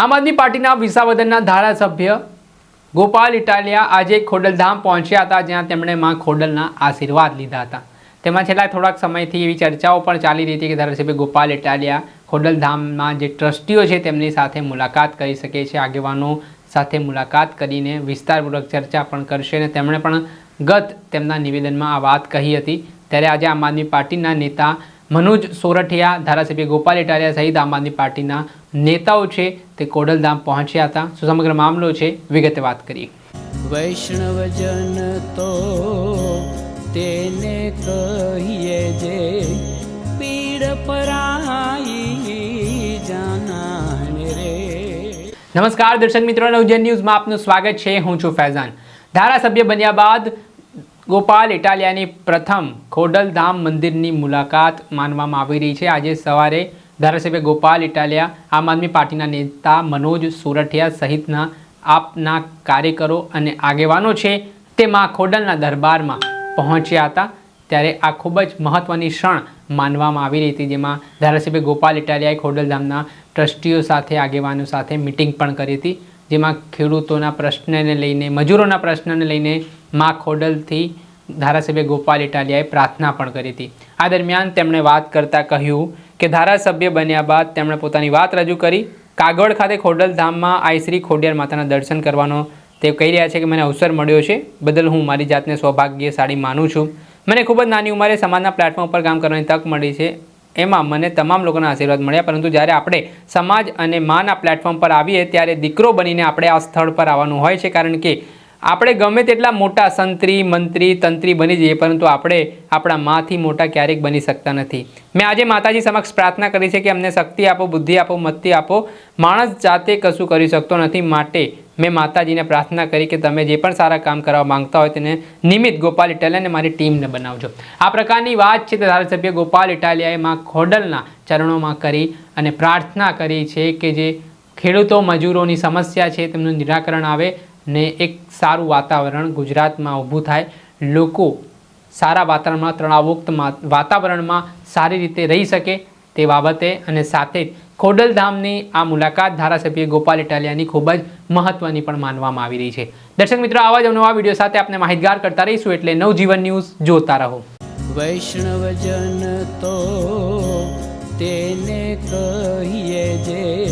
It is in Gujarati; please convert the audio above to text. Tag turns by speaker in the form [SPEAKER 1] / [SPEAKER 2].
[SPEAKER 1] આમ આદમી પાર્ટીના વિસાવદનના ધારાસભ્ય ગોપાલ ઇટાલિયા આજે ખોડલધામ પહોંચ્યા હતા, જ્યાં તેમણે માં ખોડલના આશીર્વાદ લીધા હતા. તેમાં છેલ્લા થોડાક સમયથી એવી ચર્ચાઓ પણ ચાલી રહી હતી કે ધારાસભ્ય ગોપાલ ઇટાલિયા ખોડલધામમાં જે ટ્રસ્ટીઓ છે તેમની સાથે મુલાકાત કરી શકે છે, આગેવાનો સાથે મુલાકાત કરીને વિસ્તારપૂર્વક ચર્ચા પણ કરશે અને તેમણે પણ ગત તેમના નિવેદનમાં આ વાત કહી હતી. ત્યારે આજે આમ આદમી પાર્ટીના નેતા મનોજ સોરઠિયા, ધારાસભ્ય ગોપાલ ઇટાલિયા સહિત આમ આદમી પાર્ટીના નેતાઓ છે તે કોડલધામ પહોંચ્યા હતા. શું સમગ્ર મામલો છે? વિગતે વાત કરીએ.
[SPEAKER 2] વૈષ્ણવજન તો તેને કહીએ જે પીડ પરાઈ જાનાને રે.
[SPEAKER 1] નમસ્કાર દર્શક મિત્રો નવજન ન્યૂઝમાં આપનું સ્વાગત છે. હું છું ફૈઝાન. ધારાસભ્ય બન્યા બાદ ગોપાલ ઇટાલિયાની પ્રથમ ખોડલધામ મંદિરની મુલાકાત માનવામાં આવી રહી છે. આજે સવારે ધારાસભ્ય ગોપાલ ઇટાલિયા, આમ આદમી પાર્ટીના નેતા મનોજ સોરઠિયા સહિતના આપના કાર્યકરો અને આગેવાનો છે તે મા ખોડલના દરબારમાં પહોંચ્યા હતા. ત્યારે આ ખૂબ જ મહત્ત્વની ક્ષણ માનવામાં આવી રહી હતી, જેમાં ધારાસભ્ય ગોપાલ ઇટાલિયાએ ખોડલધામના ટ્રસ્ટીઓ સાથે, આગેવાનો સાથે મિટિંગ પણ કરી હતી, જેમાં ખેડૂતોના પ્રશ્નને લઈને, મજૂરોના પ્રશ્નને લઈને મા ખોડલથી ધારાસભ્ય ગોપાલ ઇટાલિયાએ પ્રાર્થના પણ કરી હતી. આ દરમિયાન તેમણે વાત કરતાં કહ્યું કે ધારાસભ્ય બન્યા બાદ તેમણે પોતાની વાત રજૂ કરી. કાગળ ખાતે ખોડલધામમાં આઈ શ્રી ખોડિયાર માતાના દર્શન કરવાનો તે કહી રહ્યા છે કે મને અવસર મળ્યો છે. બદલ હું મારી જાતને સૌભાગ્યશાળી માનું છું. મને ખૂબ જ નાની ઉંમરે સમાજના પ્લેટફોર્મ પર કામ કરવાની તક મળી છે. એમાં મને તમામ લોકોના આશીર્વાદ મળ્યા. પરંતુ જ્યારે આપણે સમાજ અને માના પ્લેટફોર્મ પર આવીએ, ત્યારે દીકરો બનીને આપણે આ સ્થળ પર આવવાનું હોય છે. કારણ કે આપણે ગમે તેટલા મોટા સંત્રી, મંત્રી, તંત્રી બની જઈએ, પરંતુ આપણે આપણા માથી મોટા ક્યારેક બની શકતા નથી. મેં આજે માતાજી સમક્ષ પ્રાર્થના કરી છે કે અમને શક્તિ આપો, બુદ્ધિ આપો મતિ આપો. માણસ જાતે કશું કરી શકતો નથી. માટે મેં માતાજીને પ્રાર્થના કરી કે તમે જે પણ સારા કામ કરવા માંગતા હોય તેને નિમિત્ત ગોપાલ ઇટાલિયા અને મારી ટીમને બનાવજો. આ પ્રકારની વાત છે તે ધારાસભ્ય ગોપાલ ઇટાલિયાએ માં ખોડલના ચરણોમાં કરી અને પ્રાર્થના કરી છે કે જે ખેડૂતો મજૂરોની સમસ્યા છે તેમનું નિરાકરણ આવે. ને એક સારું વાતાવરણ ગુજરાતમાં ઊભું થાય. લોકો સારા વાતાવરણમાં તણાવમુક્ત વાતાવરણમાં સારી રીતે રહી શકે તે બાબતે અને સાથે જ ખોડલધામની આ મુલાકાત ધારાસભ્ય ગોપાલ ઇટાલિયાની ખૂબ જ મહત્વની પણ માનવામાં આવી રહી છે. દર્શક મિત્રો, આવા જ નવા વીડિયો સાથે આપણે માહિતગાર કરતા રહીશું એટલે નવજીવન ન્યૂઝ જોતા રહો.
[SPEAKER 2] વૈષ્ણવજન તો તેને કહીએ જે